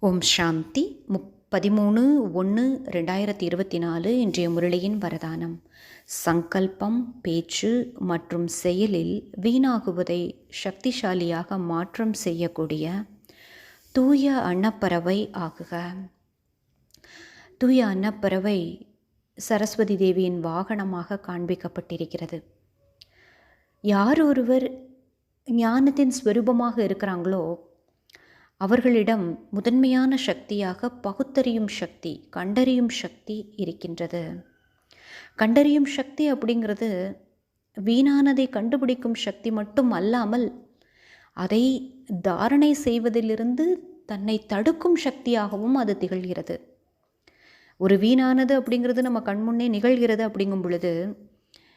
ஓம் சாந்தி. முப் பதிமூணு ஒன்று ரெண்டாயிரத்தி இருபத்தி நாலு இன்றைய முரளியின் வரதானம். சங்கல்பம் பேச்சு மற்றும் செயலில் வீணாகுவதை சக்திசாலியாக மாற்றம் செய்யக்கூடிய தூய அன்னப்பறவை ஆகுக. தூய அன்னப்பறவை சரஸ்வதி தேவியின் வாகனமாக காண்பிக்கப்பட்டிருக்கிறது. யார் ஒருவர் ஞானத்தின் ஸ்வரூபமாக இருக்கிறாங்களோ அவர்களிடம் முதன்மையான சக்தியாக பகுத்தறியும் சக்தி கண்டறியும் சக்தி இருக்கின்றது. கண்டறியும் சக்தி அப்படிங்கிறது வீணானதை கண்டுபிடிக்கும் சக்தி மட்டும் அல்லாமல் அதை தாரணை செய்வதிலிருந்து தன்னை தடுக்கும் சக்தியாகவும் அது திகழ்கிறது. ஒரு வீணானது அப்படிங்கிறது நம்ம கண்முன்னே நிகழ்கிறது அப்படிங்கும் பொழுது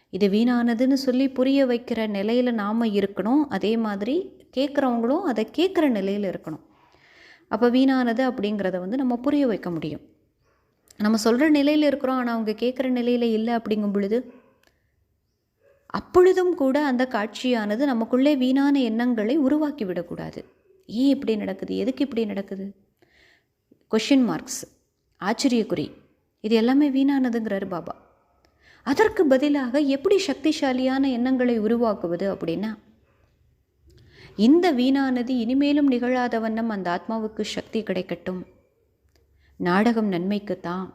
இது வீணானதுன்னு சொல்லி புரிய வைக்கிற நிலையில் நாம் இருக்கணும். அதே மாதிரி கேட்குறவங்களும் அதை கேட்குற நிலையில் இருக்கணும். அப்போ வீணானது அப்படிங்கிறத வந்து நம்ம புரிய வைக்க முடியும். நம்ம சொல்கிற நிலையில் இருக்கிறோம் ஆனால் அவங்க கேட்குற நிலையில் இல்லை அப்படிங்கும் பொழுது அப்பொழுதும் கூட அந்த காட்சியானது நமக்குள்ளே வீணான எண்ணங்களை உருவாக்கி விடக்கூடாது. ஏன் இப்படி நடக்குது? எதுக்கு இப்படி நடக்குது? கொஷின் மார்க்ஸ் ஆச்சரியக்குறி. இது எல்லாமே வீணானதுங்கிறாரு பாபா. அதற்கு பதிலாக எப்படி சக்திசாலியான எண்ணங்களை உருவாக்குவது அப்படின்னா இந்த வீணானது இனிமேலும் நிகழாத வண்ணம் அந்த ஆத்மாவுக்கு சக்தி கிடைக்கட்டும். நாடகம் நன்மைக்குத்தான்.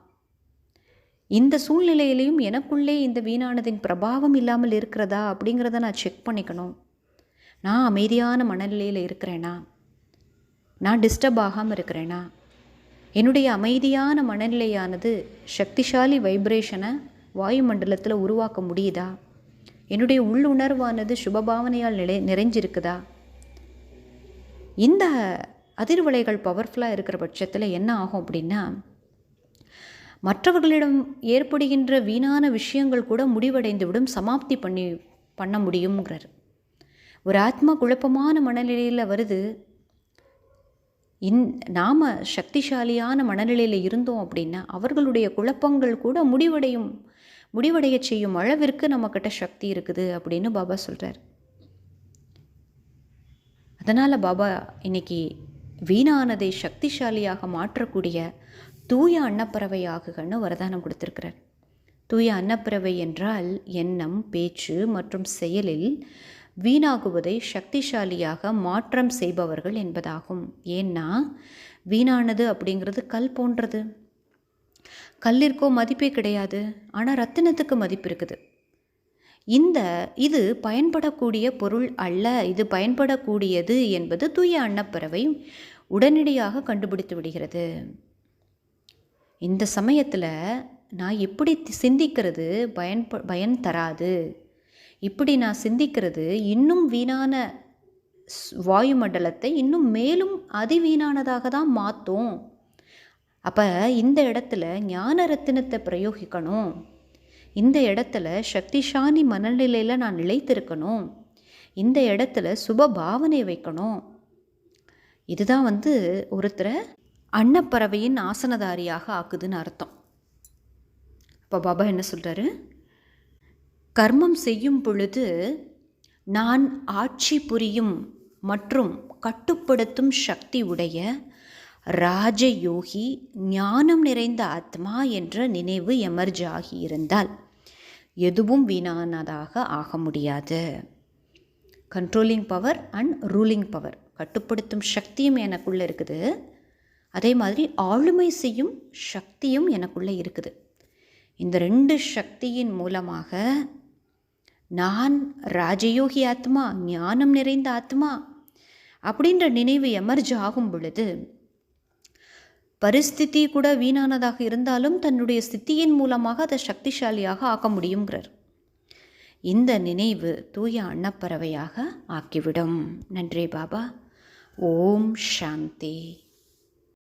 இந்த சூழ்நிலையிலையும் எனக்குள்ளே இந்த வீணானதின் பிரபாவம் இல்லாமல் இருக்கிறதா அப்படிங்கிறத நான் செக் பண்ணிக்கணும். நான் அமைதியான மனநிலையில் இருக்கிறேனா? நான் டிஸ்டர்ப் ஆகாமல் இருக்கிறேனா? என்னுடைய அமைதியான மனநிலையானது சக்திசாலி வைப்ரேஷனை வாயுமண்டலத்தில் உருவாக்க முடியுதா? என்னுடைய உள்ளுணர்வானது சுபபாவனையால் நிலை நிறைஞ்சிருக்குதா? இந்த அதிர்வலைகள் பவர்ஃபுல்லாக இருக்கிற பட்சத்தில் என்ன ஆகும் அப்படின்னா மற்றவர்களிடம் ஏற்படுகின்ற வீணான விஷயங்கள் கூட முடிவடைந்து விடும் சமாப்தி பண்ணி பண்ண முடியுங்கிறார் ஒரு ஆத்மா குழப்பமான மனநிலையில் வருது. இன் நாம் சக்திசாலியான மனநிலையில் இருந்தோம் அப்படின்னா அவர்களுடைய குழப்பங்கள் கூட முடிவடையும் முடிவடைய செய்யும் அளவிற்கு நம்மக்கிட்ட சக்தி இருக்குது அப்படின்னு பாபா சொல்கிறார் அதனால் பாபா இன்னைக்கு வீணானதை சக்திசாலியாக மாற்றக்கூடிய தூய அன்னப்பறவை ஆகுகன்னு வரதானம் கொடுத்துருக்கிறார். தூய அன்னப்பறவை என்றால் எண்ணம் பேச்சு மற்றும் செயலில் வீணாகுவதை சக்திசாலியாக மாற்றம் செய்பவர்கள் என்பதாகும். ஏன்னா வீணானது அப்படிங்கிறது கல் போன்றது. கல்லிற்கோ மதிப்பே கிடையாது. ஆனால் ரத்தினத்துக்கு மதிப்பு இருக்குது. இந்த இது பயன்படக்கூடிய பொருள் அல்ல இது பயன்படக்கூடியது என்பது தூய அன்னப்பறவை உடனடியாக கண்டுபிடித்து விடுகிறது. இந்த சமயத்தில் நான் எப்படி சிந்திக்கிறது பயன்ப பயன் தராது? இப்படி நான் சிந்திக்கிறது இன்னும் வீணான வாயுமண்டலத்தை இன்னும் மேலும் அதிவீணானதாக தான் மாற்றும் அப்போ இந்த இடத்துல ஞான ரத்தினத்தை பிரயோகிக்கணும். இந்த இடத்துல சக்திசாலி மனநிலையில் நான் நிலைத்திருக்கணும். இந்த இடத்துல சுப பாவனை வைக்கணும். இதுதான் வந்து ஒருத்தரை அன்னப்பறவையின் ஆசனதாரியாக ஆக்குதுன்னு அர்த்தம். இப்போ பாபா என்ன சொல்கிறாரு கர்மம் செய்யும் பொழுது நான் ஆட்சி புரியும் மற்றும் கட்டுப்படுத்தும் சக்தி உடைய ராஜயோகி ஞானம் நிறைந்த ஆத்மா என்ற நினைவு எமர்ஜ் ஆகி இருந்தால். எதுவும் வீணானதாக ஆக முடியாது. Controlling power and ruling power கட்டுப்படுத்தும் சக்தியும் எனக்குள்ளே இருக்குது. அதே மாதிரி ஆளுமை செய்யும் சக்தியும் எனக்குள்ளே இருக்குது. இந்த ரெண்டு சக்தியின் மூலமாக நான் ராஜயோகி ஆத்மா ஞானம் நிறைந்த ஆத்மா அப்படின்ற நினைவு எமர்ஜ் ஆகும் பொழுது பரிஸ்திதி கூட வீணானதாக இருந்தாலும் தன்னுடைய ஸ்தித்தியின் மூலமாக அதை சக்திசாலியாக ஆக்க முடியுங்கிறார் இந்த நினைவு தூய அன்னப்பறவையாக ஆக்கிவிடும். நன்றி பாபா. ஓம் சாந்தி.